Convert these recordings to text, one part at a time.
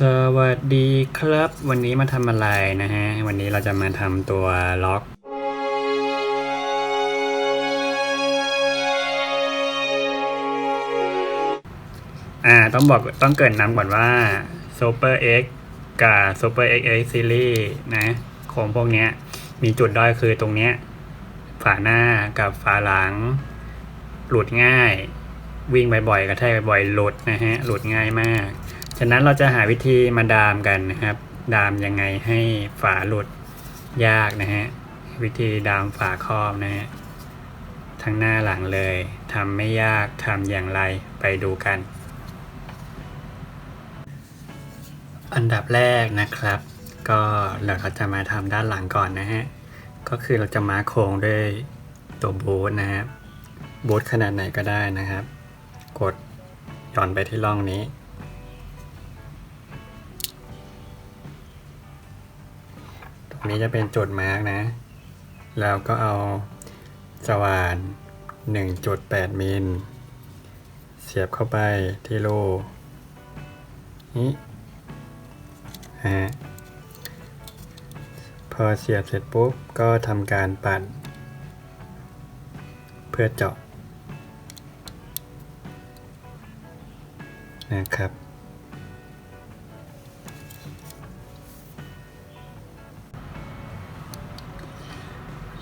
สวัสดีครับ วันนี้มาทำอะไรนะฮะ วันนี้เราจะมาทำตัวล็อก อ่าต้องบอกต้องเกินนำก่อนว่า Super X กับ Super X X Series นะของพวกนี้มีจุดด้อยคือตรงเนี้ยฝาหน้ากับฝาหลัง หลุดง่าย วิ่งบ่อยๆกระแทกบ่อยๆหลุดนะฮะ หลุดง่ายมาก ฉะนั้นเราจะหาวิธีมาดามกันนะครับ ดามยังไงให้ฝาหลุดยากนะฮะ วิธีดามฝาครอบนะฮะ ทั้งหน้าหลังเลยทำไม่ยากทำอย่างไรไปดูกัน อันดับแรกนะครับ ก็เราจะมาทำด้านหลังก่อนนะฮะ ก็คือเราจะมาโครงด้วยตัวบูทนะครับบูทขนาดไหนก็ได้นะครับ กดหย่อนไปที่ร่องนี้ นี้จะเป็นจุดมาร์กนะ แล้วก็เอาสว่าน 1.8 มิล เสียบเข้าไปที่รูนี้ฮะพอเสียบเสร็จปุ๊บ ก็ทำการปั่นเพื่อเจาะนะครับ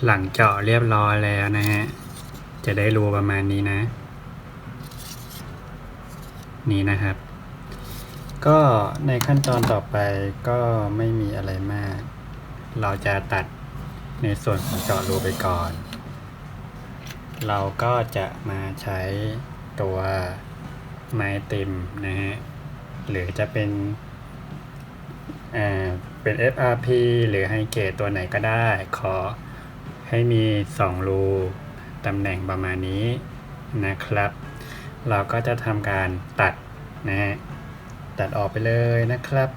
หลังเจาะเรียบร้อยแล้วนะฮะ จะได้รูประมาณนี้นะ นี่นะครับ ก็ในขั้นตอนต่อไปก็ไม่มีอะไรมาก เราจะตัดในส่วนของเจาะรูไปก่อน เราก็จะมาใช้ตัวไม้ติมนะฮะ หรือจะเป็นอ่าเป็น FRP หรือไฮเกตตัวไหนก็ได้ขอ ให้มี 2 รูตำแหน่งประมาณนี้นะครับ เราก็จะทำการตัดนะฮะตัดออกไปเลยนะครับ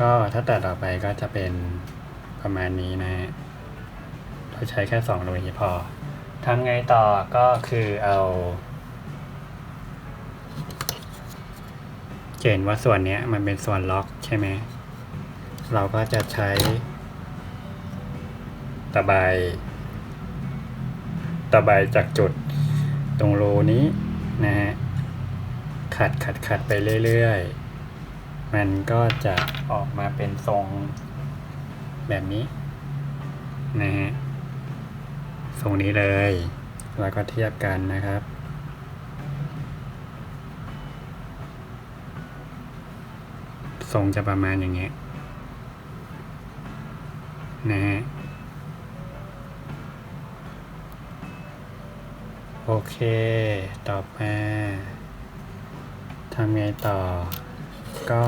ก็ถ้าตัดออกไปก็จะเป็นประมาณนี้นะฮะเราใช้แค่สองรูนี้พอทำไงต่อก็คือเอาเห็นว่าส่วนเนี้ยมันเป็นส่วนล็อกใช่ไหม เราก็จะใช้ตะไบตะไบจากจุดตรงรูนี้นะฮะขัดขัดขัดไปเรื่อยๆ มันก็จะออกมาเป็นทรงแบบนี้นะฮะทรงนี้เลย แล้วก็เทียบกันนะครับ ทรงจะประมาณอย่างเงี้ย นะฮะโอเค ต่อมาทำไงต่อ ก็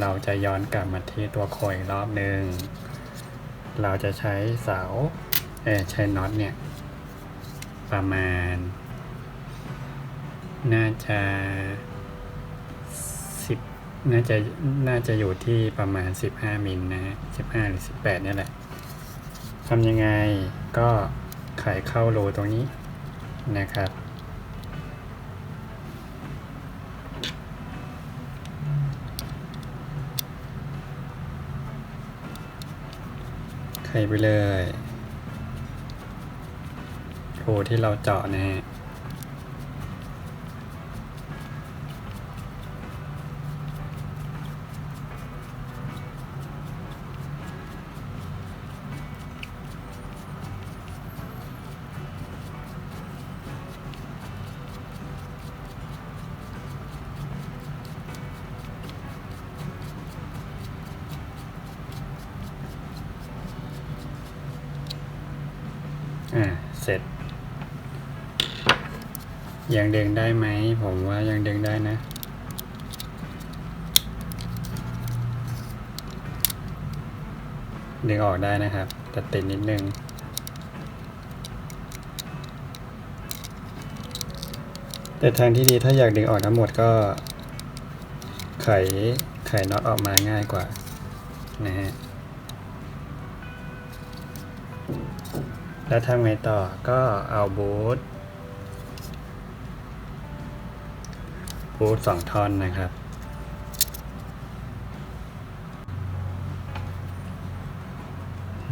เราจะย้อนกลับมาที่ตัวโคยอีกรอบหนึ่ง เราจะใช้เสา เออใช้น็อตเนี่ย ประมาณ น่าจะ น่าจะน่าจะอยู่ที่ประมาณสิบห้ามิลนะฮะสิบห้าหรือสิบแปดนี่ยแหละทำยังไงก็ไขเข้ารูตรงนี้นะครับ ไขไปเลยรูที่เราเจาะนะฮะ อ่าเสร็จ ยังดึงได้ไหม ผมว่ายังดึงได้นะ ดึงออกได้นะครับ แต่ติดนิดนึงแต่ทางที่ดีถ้าอยากดึงออกทั้งหมดก็ ไขไขน็อตออกมาง่ายกว่า นะฮะ แล้วทำไงต่อก็เอาบูท บูทสองท่อนนะครับ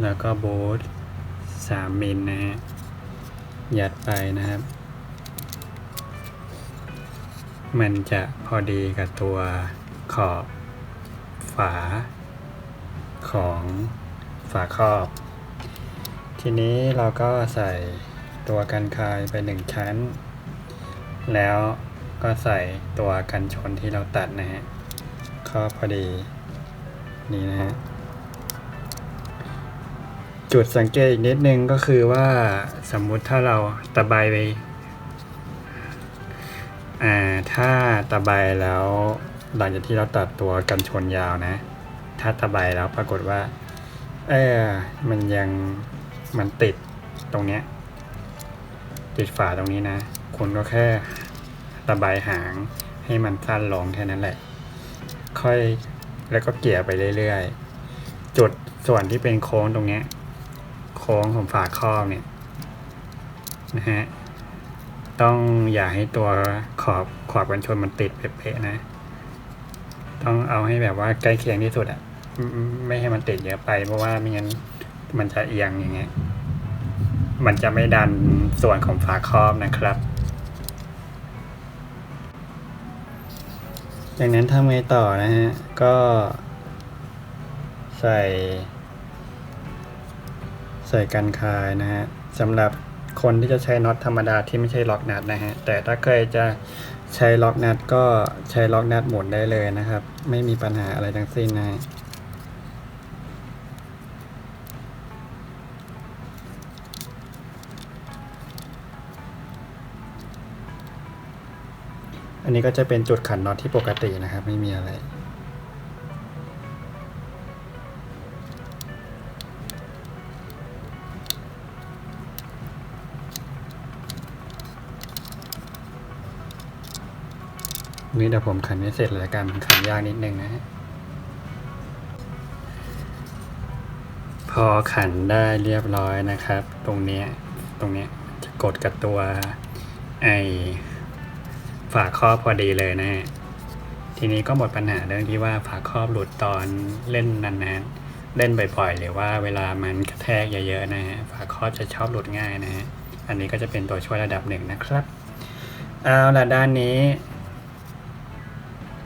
แล้วก็บูทสามมิลนะฮะยัดไปนะครับ มันจะพอดีกับตัวขอบฝาของฝาครอบ ทีนี้เราก็ใส่ตัวกันคายไปหนึ่งชั้น แล้ว ก็ใส่ตัวกันชนที่เราตัดนะฮะครอบพอดีนี่นะฮะจุดสังเกตอีกนิดนึงก็คือว่าสมมุติถ้าเราตะไบไปอ่าถ้าตะไบแล้วหลังจากที่เราตัดตัวกันชนยาวนะ ถ้าตะไบแล้วปรากฏว่าเออมันยังมันติดตรงเนี้ยติดฝาตรงนี้นะ คุณก็แค่ ตะไบหางให้มันสั้นลงแค่นั้นแหละ ค่อยแล้วก็เกี่ยไปเรื่อยๆ จุดส่วนที่เป็นโค้งตรงเนี้ย โค้งของฝาครอบเนี่ยนะฮะ ต้องอย่าให้ตัวขอบขอบกันชนมันติดเป๊ะๆนะ ต้องเอาให้แบบว่าใกล้เคียงที่สุดอะไม่ให้มันติดเยอะไป เพราะว่าไม่งั้นมันจะเอียงอย่างเงี้ย มันจะไม่ดันส่วนของฝาครอบนะครับ จากนั้นทำไงต่อนะฮะ ก็ใส่ ใส่กันคายนะฮะสำหรับคนที่จะใช้น็อตธรรมดาที่ไม่ใช่ล็อกนัดนะฮะ แต่ถ้าเคยจะใช้ล็อกนัดก็ใช้ล็อกนัดหมุนได้เลยนะครับ ไม่มีปัญหาอะไรทั้งสิ้นนะ อันนี้ก็จะเป็นจุดขันน็อตที่ปกตินะครับ ไม่มีอะไรนี่เดี๋ยวผมขันไม่เสร็จเลยละกันมันขันยากนิดนึงนะฮะพอขันได้เรียบร้อยนะครับ ตรงเนี้ยตรงเนี้ยจะกดกับตัวไอ ฝาครอบพอดีเลยนะฮะทีนี้ก็หมดปัญหาเรื่องที่ว่าฝาครอบหลุดตอนเล่นนานๆเล่นบ่อยๆ หรือว่าเวลามันกระแทกเยอะๆนะฮะฝาครอบจะชอบหลุดง่ายนะฮะอันนี้ก็จะเป็นตัวช่วยระดับหนึ่งนะครับเอาละด้านนี้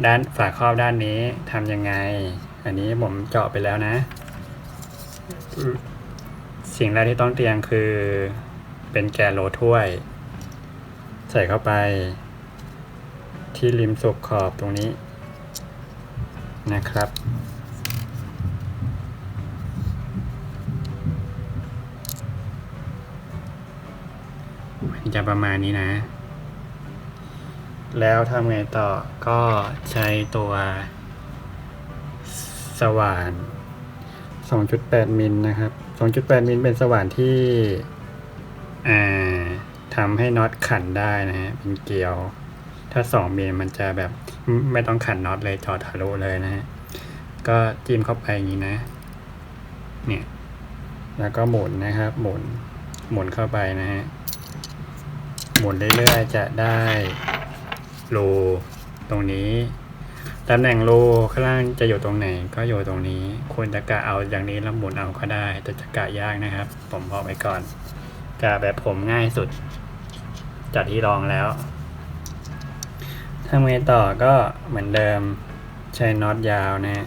ด้านฝาครอบด้านนี้ทำยังไง อันนี้ผมเจาะไปแล้วนะ สิ่งแรกที่ต้องเตรียมคือเป็นแกนโหลถ้วย ใส่เข้าไป ที่ริมสุกขอบตรงนี้นะครับ จะประมาณนี้นะ แล้วทำไงต่อก็ใช้ตัวสว่าน 2.8 มิลนะครับ 2.8 มิลเป็นสว่านที่ทำให้น็อตขันได้นะฮะเป็นเกลียว ถ้า2มิลมันจะแบบไม่ต้องขันน็อตเลยจอดทะลุเลยนะฮะก็จิ้มเข้าไปอย่างนี้นะ เนี่ย แล้วก็หมุนนะครับ หมุน หมุนเข้าไปนะฮะ หมุนเรื่อยๆจะได้รูตรงนี้ ตำแหน่งรูข้างล่างจะอยู่ตรงไหน ก็อยู่ตรงนี้ ควรจะกะเอาอย่างนี้แล้วหมุนเอาก็ได้ แต่จะกะยากนะครับ ผมบอกไว้ก่อน กะแบบผมง่ายสุดจัดที่ลองแล้ว ทำไงต่อก็เหมือนเดิมใช้น็อตยาวนะ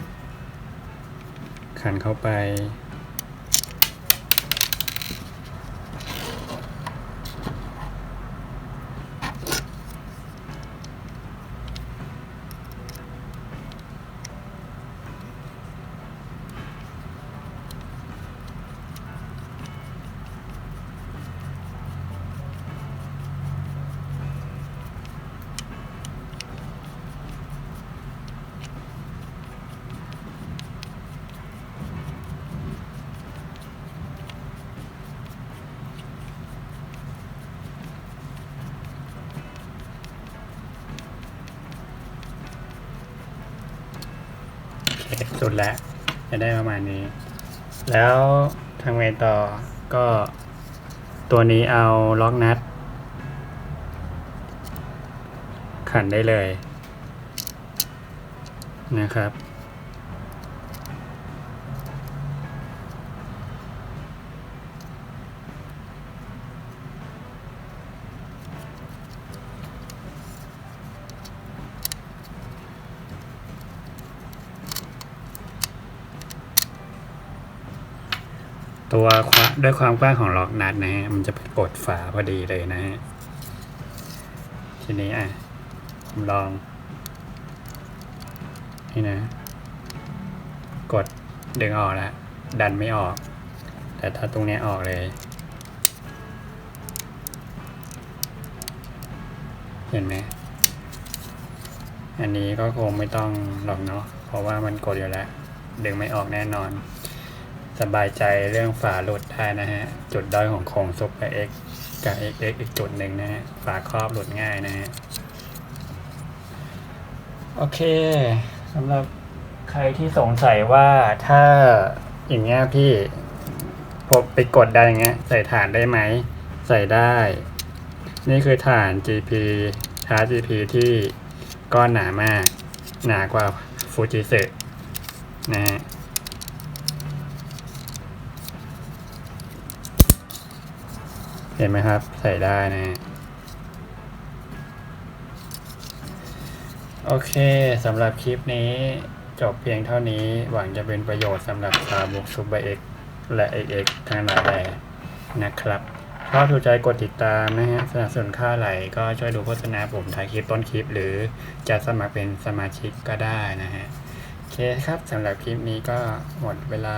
ขันเข้าไป สุดแล้ว จะได้ประมาณนี้ แล้วทางไงต่อก็ตัวนี้เอาล็อกนัด ขันได้เลยนะครับ ตัวควาด้วยความกว้างของล็อกนัดนะฮะมันจะไปกดฝาพอดีเลยนะฮะทีนี้อะผมลอง นี่นะ กดดึงออกแล้วดันไม่ออก แต่ถ้าตรงนี้ออกเลยเห็นไหม อันนี้ก็คงไม่ต้องหรอกเนาะ เพราะว่ามันกดอยู่แล้ว ดึงไม่ออกแน่นอน สบายใจเรื่องฝาหลุดได้นะฮะ จุดด้อยของโครงซุปกับ X กับ XX อีกจุดหนึ่งนะฮะ ฝาครอบหลุดง่ายนะฮะ โอเคสำหรับใครที่สงสัยว่าถ้าอย่างเงี้ยพี่ผมไปกดได้อย่างเงี้ย ใส่ฐานได้ไหม ใส่ได้ นี่คือฐาน GP ชาร์จ GP ที่ก้อนหนามาก หนากว่าฟูจิเซนะฮะ เห็นไหมครับ ใส่ได้นะโอเคสำหรับคลิปนี้จบเพียงเท่านี้หวังจะเป็นประโยชน์สำหรับชาวบุกซูเปอร์เอ็กและ XX ทั้งหลายแหล่นะครับถ้าถูกใจกดติดตามนะฮะสนับสนุนค่าไหลก็ช่วยดูโฆษณาผมถ่ายคลิปต้นคลิป หรือจะสมัครเป็นสมาชิกก็ได้นะฮะโอเคครับสำหรับคลิปนี้ก็หมดเวลา